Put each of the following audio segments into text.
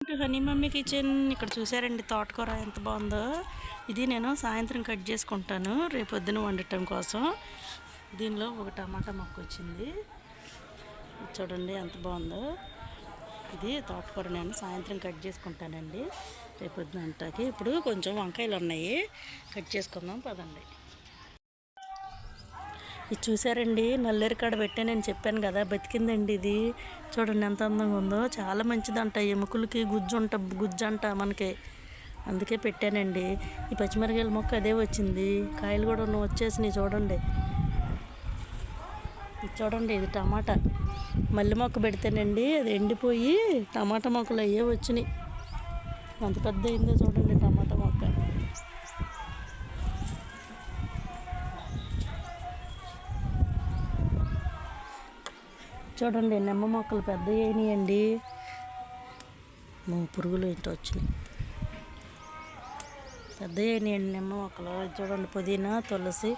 Honey mummy kitchen ఇక్కడ చూసారండి తోటకూర ఎంత బాగుందో? ఇది నేను సాయంత్రం కట్ చేసుకుంటాను. రేపు పొద్దున వండటం కోసం. దీనిలో ఒక టమాటా మొక్క వచ్చింది. చూడండి ఎంత బాగుందో. ఇది తోటకూర నేను సాయంత్రం కట్ చేసుకుంటానండి. రేపు పొద్దున వంటకి ఇప్పుడు కొంచెం వంకాయలు ఉన్నాయి. కట్ చేసుకుందాం పదండి. ఇది చూసారండి? నల్లేరు కాడ పెట్టే నేను చెప్పాను కదా బతికిందండి ఇది. చూడండి ఎంత అందంగా ఉందో. చాలా మంచిదంట. ఎముకలకి గుజ్జు అంట గుజ్జు అంట మనకి. అందుకే పెట్టానండి. ఈ పచ్చిమిరకాయల మొక్క అదే వచ్చింది. కాయలు కూడా ఉన్న వచ్చేసినాయి చూడండి. ఇది చూడండి ఇది టమాటా. మల్లె మొక్క పెడితేనండి అది ఎండిపోయి టమాటా మొక్కలు అయ్యే వచ్చినాయి. అంత పెద్ద అయిందో చూడండి టమాటా మొక్క చూడండి నిమ్మ మొక్కలు పెద్ద అయినాయండి. పురుగులు ఏంటో వచ్చినాయి. పెద్ద అయినాయండి నిమ్మ మొక్కలు. చూడండి పుదీనా తులసి.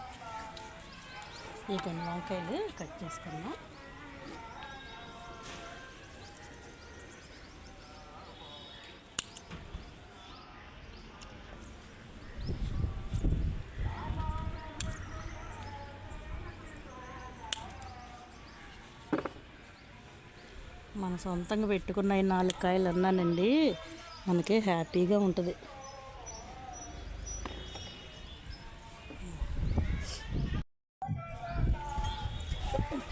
ఈ కొన్ని వంకాయలు కట్ చేసుకున్నాం మన సొంతంగా పెట్టుకున్న ఈ నాలుగు కాయలు అన్నానండి. మనకి హ్యాపీగా ఉంటుంది.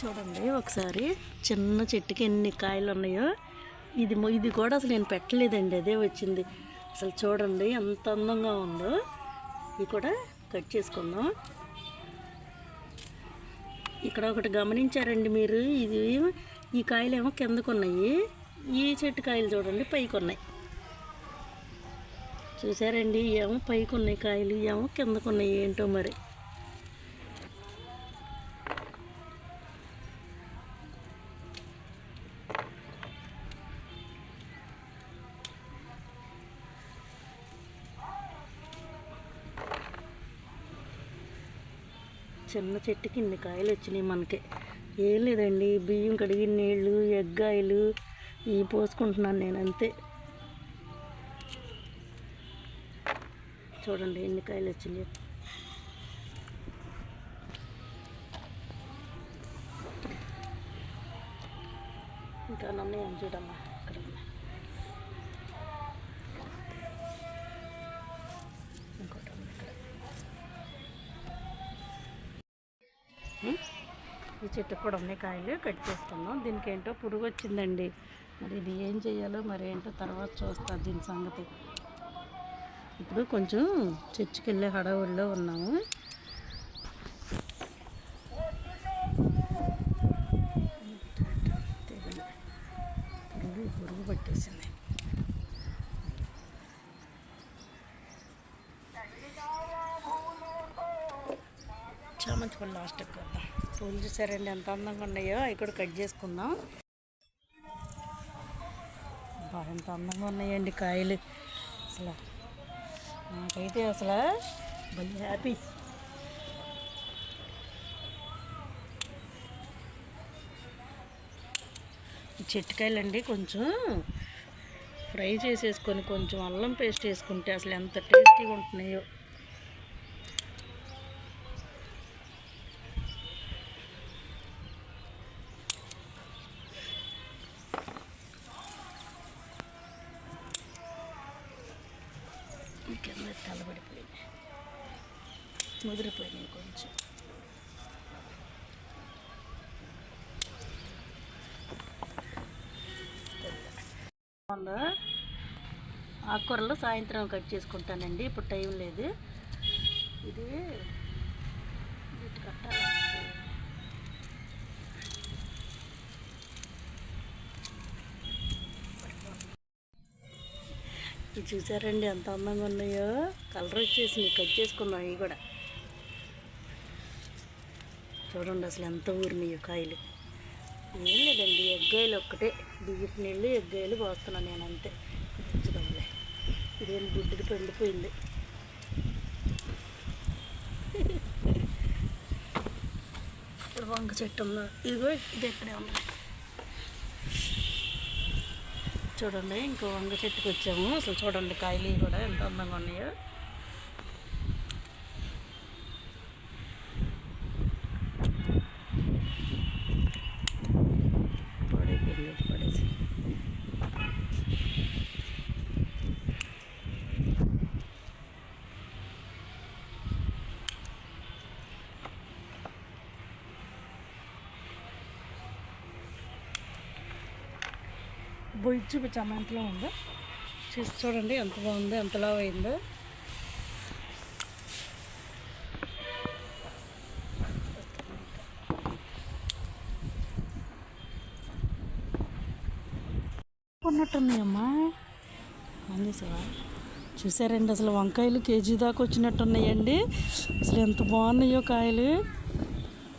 చూడండి ఒకసారి చిన్న చెట్టుకి ఎన్ని కాయలు ఉన్నాయో. ఇది ఇది కూడా అసలు నేను పెట్టలేదండి అదే వచ్చింది. అసలు చూడండి ఎంత అందంగా ఉందో. ఇది కూడా కట్ చేసుకుందాం. ఇక్కడ ఒకటి గమనించారండి మీరు? ఇది ఈ కాయలు ఏమో కిందకు ఉన్నాయి ఈ చెట్టు కాయలు చూడండి పైకి ఉన్నాయి చూసారండి ఏమో పైకి ఉన్నాయి కాయలు ఏమో కిందకు ఉన్నాయి ఏంటో మరి. చిన్న చెట్టుకి ఇన్ని కాయలు వచ్చినాయి మనకి. ఏం లేదండి. బియ్యం కడిగిన నీళ్ళు ఎగ్గాయలు ఇవి పోసుకుంటున్నాను నేను అంతే. చూడండి ఎన్ని కాయలు వచ్చింది ఇంకా నన్ను ఏం చూడమ్మా చెట్టు కూడా ఉన్నాయి కాయలు కట్ చేస్తున్నాం. దీనికి ఏంటో పురుగు వచ్చిందండి. మరి ఇది ఏం చేయాలో మరి ఏంటో తర్వాత చూస్తా దీని సంగతి. ఇప్పుడు కొంచెం చర్చికి వెళ్ళే హడావుల్లో ఉన్నాము. పురుగు పురుగు పట్టేసింది. చామంతి పళ్ళు లాస్ట్ ఎక్కువ పూలు చూసారండి ఎంత అందంగా ఉన్నాయో. అవి కూడా కట్ చేసుకుందాం. బాగా ఎంత అందంగా ఉన్నాయండి కాయలు. అసలు నాకైతే అసలు భలే హ్యాపీ. ఈ చెట్టుకాయలండి కొంచెం ఫ్రై చేసేసుకొని కొంచెం అల్లం పేస్ట్ వేసుకుంటే అసలు ఎంత టేస్టీగా ఉంటున్నాయో. కింద తలబడిపోయినాయి ముదిరిపోయినాయి కొంచెం. ఆకుకూరలు సాయంత్రం కట్ చేసుకుంటానండి ఇప్పుడు టైం లేదు. ఇది వీటి ఇవి చూసారండి ఎంత అందంగా ఉన్నాయో? కలర్ వచ్చేసి కట్ చేసుకుందాం ఇవి కూడా. చూడండి అసలు ఎంత ఊరినాయో కాయలు. ఏం లేదండి ఎగ్గాయలు ఒక్కటే. బియ్యపు నీళ్ళు ఎగ్గాయలు పోస్తున్నాను నేను అంతే. ఉంచుదాంలే ఇదేం గుడ్డిది పండిపోయింది. ఇప్పుడు వంక చెట్టు ఉందా? ఇదిగో ఇది ఎక్కడే ఉంది. చూడండి ఇంకో వంగ చెట్టుకి వచ్చాము అసలు చూడండి కాయలు కూడా ఎంత అందంగా ఉన్నాయో. బొయ్యి చూపించాము ఎంతలో ఉందో చూసి చూడండి ఎంత బాగుందో ఎంతలా అయిందో. ఉన్నట్టున్నాయమ్మా. అందేసావా చూసారండి అసలు వంకాయలు కేజీ దాకా వచ్చినట్టున్నాయండి. అసలు ఎంత బాగున్నాయో కాయలు.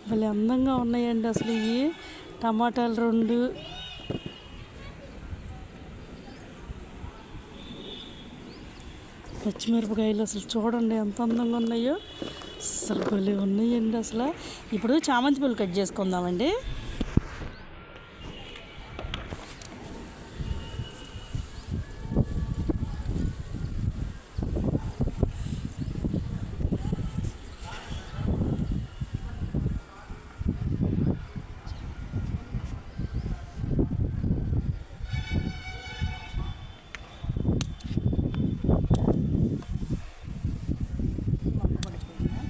భలే అందంగా ఉన్నాయండి అసలు ఇవి. టమాటాలు రెండు పచ్చిమిరపకాయలు అసలు చూడండి ఎంత అందంగా ఉన్నాయో. అసలు భలే ఉన్నాయండి అసలు. ఇప్పుడు చామంతి పూలు కట్ చేసుకుందామండి వంక పడిపోయిందా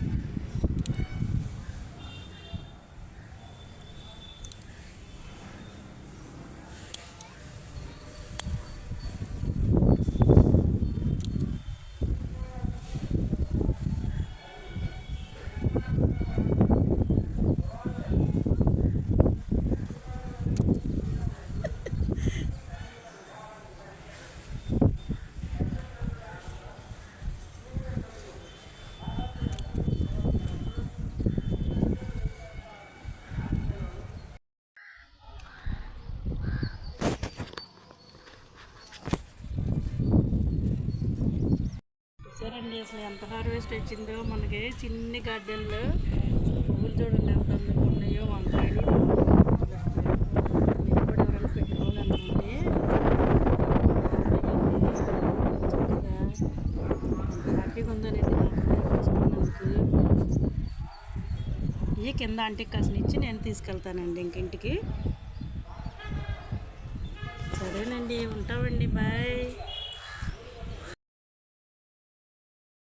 చూసారండి అసలు ఎంత హార్వెస్ట్ వచ్చిందో మనకి చిన్ని గార్డెన్లో. పువ్వులు చూడండి ఎంత అందంగా ఉన్నాయో వంకాయలు. కూడా ఎవరైనా హ్యాపీగా ఇవి కింద అంటే కాసిన ఇచ్చి నేను తీసుకెళ్తానండి ఇంకింటికి సరేనండి ఉంటామండి బాయ్.